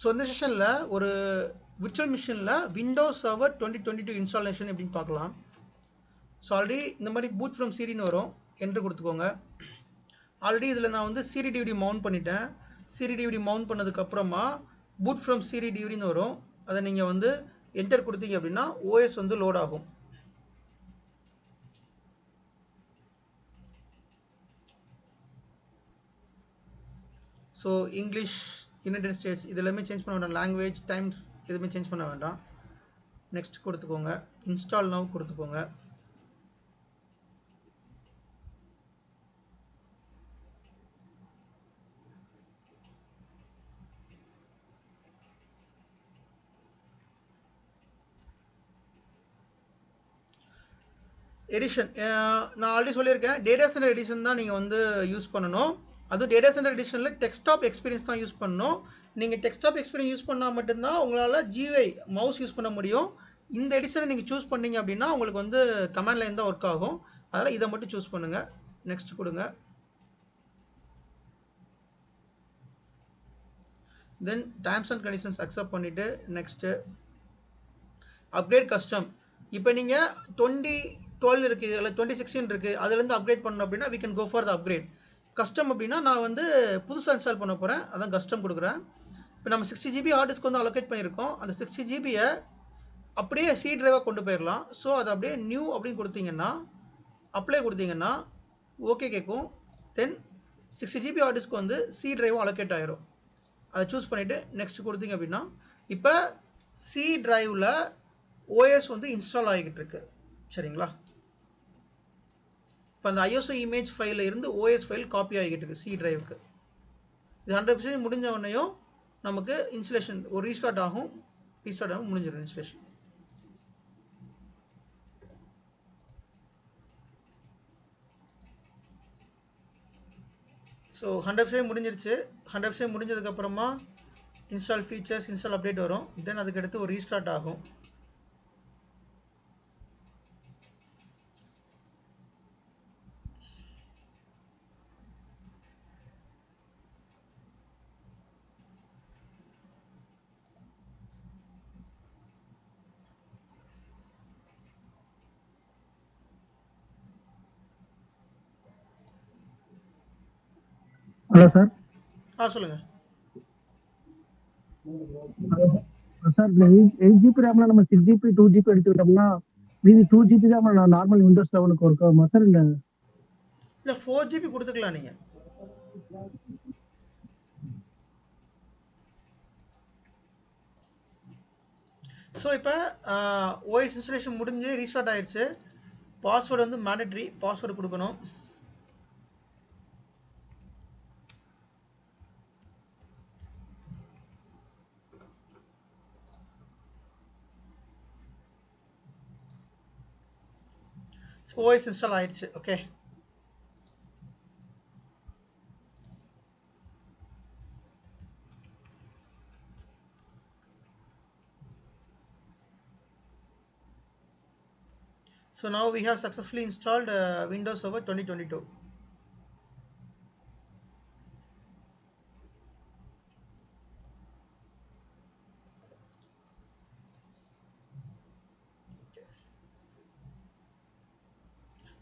So இந்த செஷனில் ஒரு விர்ச்சுவல் மிஷினில் Windows server twenty twenty two installation எப்படின்னு பார்க்கலாம். ஸோ ஆல்ரெடி இந்த மாதிரி பூட் ஃப்ரம் சீரின்னு வரும். என்று கொடுத்துக்கோங்க. ஆல்ரெடி இதில் நான் வந்து சிரி டிவிடி மவுண்ட் பண்ணிட்டேன். சிரி டிவிடி மவுண்ட் பண்ணதுக்கப்புறமா பூட் ஃப்ரம் சிரி டிவிடின்னு வரும். அதை நீங்கள் வந்து என்டர் கொடுத்தீங்க அப்படின்னா ஓஎஸ் வந்து லோட் ஆகும். ஸோ இங்கிலீஷ் யுனைடெட் ஸ்டேட்ஸ் இது எல்லாமே சேஞ்ச் பண்ண வேண்டாம். லாங்குவேஜ் டைம் எதுவுமே சேஞ்ச் பண்ண வேண்டாம். நெக்ஸ்ட் கொடுத்துக்கோங்க. இன்ஸ்டால் நவ் கொடுத்துக்கோங்க. எடிஷன் நான் ஆல்ரெடி சொல்லியிருக்கேன். டேட்டா சென்டர் எடிஷன் தான் நீங்கள் வந்து யூஸ் பண்ணணும். அதுவும் டேட்டா சென்டர் எடிஷனில் டெக்ஸ்டாப் எக்ஸ்பீரியன்ஸ் தான் யூஸ் பண்ணணும். நீங்கள் டெக்ஸ்டாப் எக்ஸ்பீரியன்ஸ் யூஸ் பண்ணால் மட்டும்தான் உங்களால் ஜிஐ மவுஸ் யூஸ் பண்ண முடியும். இந்த எடிஷனை நீங்கள் சூஸ் பண்ணீங்க அப்படின்னா உங்களுக்கு வந்து கமெண்ட் லைன் தான் ஒர்க் ஆகும். அதனால் இதை மட்டும் சூஸ் பண்ணுங்கள் நெக்ஸ்ட் கொடுங்க. Then terms and conditions accept பண்ணிவிட்டு நெக்ஸ்ட்டு அப்கிரேட் கஸ்டம் இப்போ நீங்கள் டுவெண்ட்டி டுவெல் இருக்குது இல்லை டுவெண்ட்டி சிக்ஸ்டீன் இருக்குது அதுலேருந்து அப்கிரேட் பண்ணணும் அப்படின்னா we can go for the upgrade custom அப்படின்னா நான் வந்து புதுசாக இன்ஸ்டால் பண்ண போகிறேன் அதான் கஸ்டம் கொடுக்குறேன். இப்போ நம்ம சிக்ஸ்டி ஜிபி ஹார்ட் டிஸ்க் வந்து அலோகேட் பண்ணியிருக்கோம். அந்த சிக்ஸ்டி ஜிபியை அப்படியே சி ட்ரைவாக கொண்டு போயிடலாம் ஸோ அதை அப்படியே நியூ அப்படின்னு கொடுத்தீங்கன்னா அப்ளை கொடுத்தீங்கன்னா ஓகே கேட்கும். Then sixty GB hard disk வந்து சி ட்ரைவும் அலோகேட் ஆகிரும் அதை சூஸ் பண்ணிவிட்டு நெக்ஸ்ட் கொடுத்தீங்க அப்படின்னா இப்போ சி ட்ரைவில் ஓஎஸ் வந்து இன்ஸ்டால் ஆகிக்கிட்டு இருக்கு. சரிங்களா? இப்போ அந்த ஐஎஸ்ஓ இமேஜ் ஃபைலில் இருந்து ஓஎஸ் ஃபைல் காப்பி ஆகிக்கிட்டு இருக்கு சி டிரைவுக்கு இது ஹண்ட்ரட் பர்சன்ட் முடிஞ்ச உடனேயும் நமக்கு இன்ஸ்டலேஷன் ஒரு ரீஸ்டார்ட் ஆகும் ரீஸ்டார்ட் ஆகும் முடிஞ்சிடும் இன்ஸ்டலேஷன் ஸோ ஹண்ட்ரட் பர்சன்ட் முடிஞ்சிருச்சு. ஹண்ட்ரட் பர்சன்ட் முடிஞ்சதுக்கப்புறமா இன்ஸ்டால் ஃபீச்சர்ஸ் இன்ஸ்டால் அப்டேட் வரும். தென் அதுக்கடுத்து ஒரு ரீஸ்டார்ட் ஆகும். Hello sir. ஆ சொல்லுங்கள் சார் எயிட் எயிட் ஜிபி ரேம்ல நம்ம சிக்ஸ் ஜிபி டூ ஜிபி எடுத்துக்கிட்டோம்னா மீதி டூ ஜிபி தான் நம்ம நார்மல் விண்டோஸ் லெவனுக்கு ஒர்க் ஆகுமா சார் இல்லை? இல்லை ஃபோர் ஜிபி கொடுத்துக்கலாம் நீங்கள் ஸோ இப்போ ஓஎஸ் இன்ஸ்டலேஷன் முடிஞ்சு ரீஸ்டார்ட் ஆயிடுச்சு பாஸ்வேர்டு வந்து மேண்டட்ரி பாஸ்வேர்டு கொடுக்கணும். ஸோ ஓஎஸ் இன்ஸ்டால் ஆயிடுச்சு okay So now we have successfully installed uh, Windows Server 2022.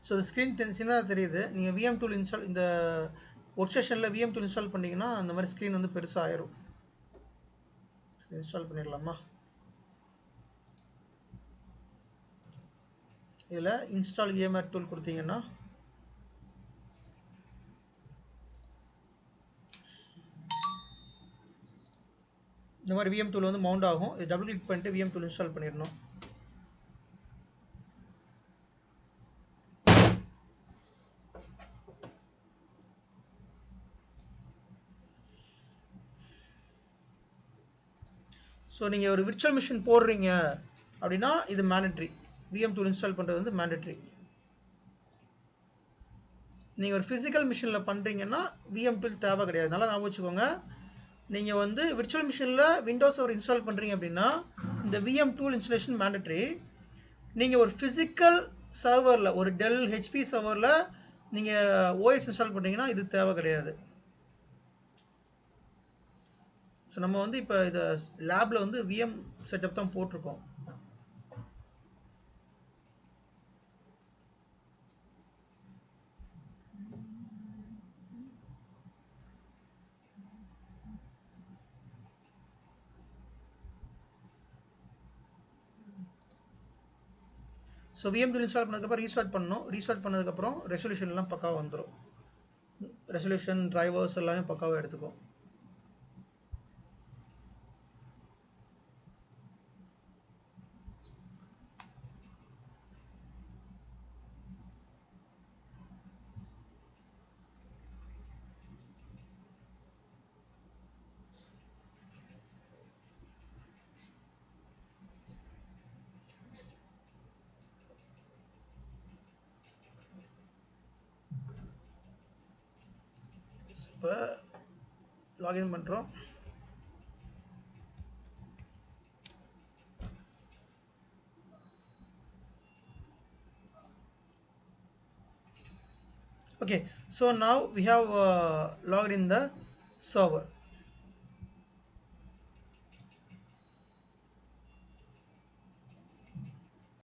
So இந்த ஸ்க்ரீன் சின்னதாக தெரியுது. நீங்கள் விஎம் டூல் இன்ஸ்டால் இந்த ஒர்க் செஷனில் விஎம் டூல் இன்ஸ்டால் பண்ணிங்கன்னா அந்த மாதிரி ஸ்க்ரீன் வந்து பெருசாக ஆயிரும். இன்ஸ்டால் பண்ணிடலாமா? இதில் இன்ஸ்டால் விஎம்ஆர் டூல் கொடுத்தீங்கன்னா இந்த மாதிரி விஎம் டூல் வந்து மவுண்ட் ஆகும். இது டபுள் கிளிக் பண்ணிட்டு விஎம் டூல் இன்ஸ்டால் பண்ணிடணும். ஸோ நீங்கள் ஒரு விர்ச்சுவல் மிஷின் போடுறீங்க அப்படின்னா இது மேண்டட்ரி விஎம் டூல் இன்ஸ்டால் பண்ணுறது வந்து மேண்டட்ரி நீங்கள் ஒரு ஃபிசிக்கல் மிஷினில் பண்ணுறீங்கன்னா விஎம் டூல் தேவை கிடையாது. நல்லா ஞாபகம் வச்சுக்கோங்க. நீங்கள் வந்து விர்ச்சுவல் மிஷினில் விண்டோஸ் ஒரு இன்ஸ்டால் பண்ணுறீங்க அப்படின்னா இந்த விஎம் டூல் இன்ஸ்டலேஷன் மேண்டட்ரி நீங்கள் ஒரு ஃபிசிக்கல் சர்வரில் ஒரு டெல் ஹெச்பி சர்வரில் நீங்கள் ஓஎஸ் இன்ஸ்டால் பண்ணுறீங்கன்னா இது தேவை கிடையாது. ஸோ நம்ம வந்து இப்போ இதை லேபில் வந்து விஎம் செட்டப் தான் போட்டிருக்கோம். ஸோ விஎம் டூல் இன்ஸ்டால் பண்ணதுக்கப்புறம் ரீஸ்டார்ட் பண்ணணும். ரீஸ்டார்ட் பண்ணதுக்கப்புறம் ரெசல்யூஷன்லாம் பக்காவாக வந்துடும் ரெசல்யூஷன் டிரைவர்ஸ் எல்லாமே பக்காவாக எடுத்துக்கும். இப்போ லாகின் பண்ணுறோம் okay so now we have uh, logged in the server